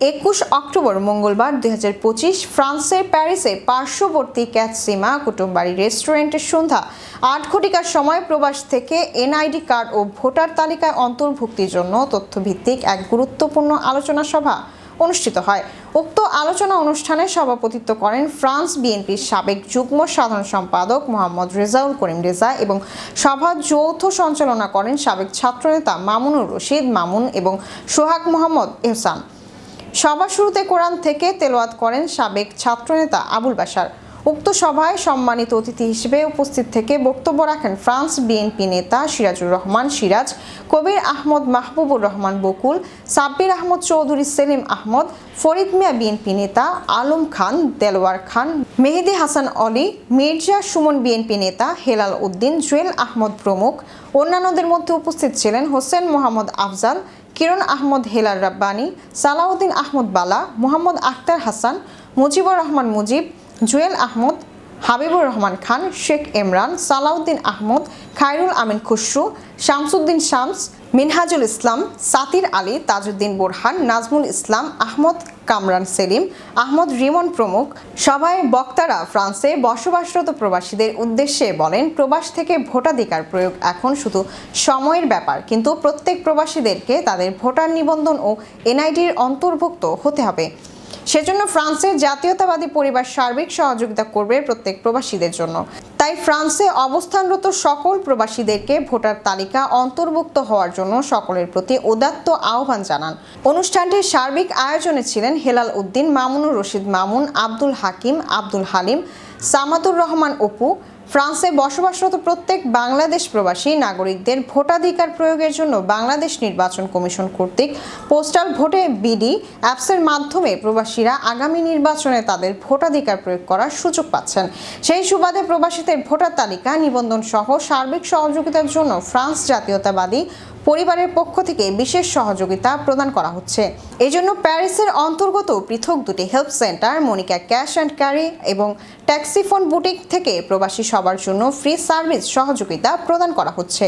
একুশ অক্টোবর, মঙ্গলবার দুই হাজার পঁচিশ ফ্রান্সের প্যারিসে পার্শ্ববর্তী ক্যাটসিমা কুটুমবাড়ি রেস্টুরেন্টের সন্ধ্যা আট ঘটিকার সময় প্রবাস থেকে এনআইডি কার্ড ও ভোটার তালিকায় অন্তর্ভুক্তির জন্য তথ্যভিত্তিক এক গুরুত্বপূর্ণ আলোচনা সভা অনুষ্ঠিত হয়। উক্ত আলোচনা অনুষ্ঠানে সভাপতিত্ব করেন ফ্রান্স বিএনপির সাবেক যুগ্ম সাধারণ সম্পাদক মোহাম্মদ রেজাউল করিম রেজা এবং সভা যৌথ সঞ্চালনা করেন সাবেক ছাত্রনেতা মামুনুর রশিদ মামুন এবং সোহাগ মোহাম্মদ এহসান। সভা শুরুতে কোরআন থেকে তেলাওয়াত করেন সাবেক ছাত্রনেতা আবুল বাসার উক্ত সভায় সম্মানিত অতিথি হিসেবে উপস্থিত থেকে বক্তব্য রাখেন ফ্রান্স বিএনপি নেতা সিরাজুর রহমান সিরাজ, কবির আহমদ মাহবুবুর রহমান বকুল, সাব্বির আহমদ চৌধুরী সেলিম আহমদ, ফরিদ মিয়া বিএনপি নেতা আলম খান দেলওয়ার খান, মেহেদি হাসান অলি, মির্জা সুমন বিএনপি নেতা হেলাল উদ্দিন, জুয়েল আহমদ প্রমুখ। অন্যান্যদের মধ্যে উপস্থিত ছিলেন হোসেন মোহাম্মদ আফজাল কিরণ আহমদ হেলাল রাব্বানি, সালাউদ্দিন আহমদ বালা, মোহাম্মদ আখতার হাসান, মুজিবুর রহমান মুজিব, জুয়েল আহমদ হাবিবুর রহমান খান, শেখ ইমরান, সালাউদ্দিন আহমদ, খায়রুল আমিন খুসরু, শামসুদ্দিন শামস, মিনহাজুল ইসলাম, সাতির আলী, তাজউদ্দিন বোরহান, নাজমুল ইসলাম, আহমদ কামরান সেলিম, আহমদ রিমন প্রমুখ সভায় বক্তারা ফ্রান্সে বসবাসরত প্রবাসীদের উদ্দেশ্যে বলেন, প্রবাস থেকে ভোটাধিকার প্রয়োগ এখন শুধু সময়ের ব্যাপার, কিন্তু প্রত্যেক প্রবাসীদেরকে তাদের ভোটার নিবন্ধন ও এনআইডির অন্তর্ভুক্ত হতে হবে। সেজন্য ফ্রান্সের জাতীয়তাবাদী পরিবার সার্বিক সহযোগিতা করবে প্রত্যেক প্রবাসীদের জন্য। তাই ফ্রান্সে অবস্থানরত সকল প্রবাসীদেরকে ভোটার তালিকা অন্তর্ভুক্ত হওয়ার জন্য সকলের প্রতি উদাত্ত আহ্বান জানান। অনুষ্ঠানটির সার্বিক আয়োজনে ছিলেন হেলাল উদ্দিন, মামুনুর রশিদ মামুন, আব্দুল হাকিম, আব্দুল হালিম, সামাদুর রহমান অপু ফ্রান্সে বসবাসরত প্রত্যেক বাংলাদেশ প্রবাসী নাগরিকদের ভোটাধিকার প্রয়োগের জন্য বাংলাদেশ নির্বাচন কমিশন কর্তৃক পোস্টাল ভোটে বিডি অ্যাপসের মাধ্যমে প্রবাসীরা আগামী নির্বাচনে তাদের ভোটাধিকার প্রয়োগ করার সুযোগ পাচ্ছেন। সেই সুবাদে প্রবাসীদের ভোটার তালিকা নিবন্ধন সহ সার্বিক সহযোগিতার জন্য ফ্রান্স জাতীয়তাবাদী পরিবারের পক্ষ থেকে বিশেষ সহযোগিতা প্রদান করা হচ্ছে। এজন্য প্যারিসের অন্তর্গত পৃথক দুটি help centre, Monica cash and carry এবং ট্যাক্সিফোন বুটিক থেকে প্রবাসী সবার জন্য ফ্রি সার্ভিস সহযোগিতা প্রদান করা হচ্ছে।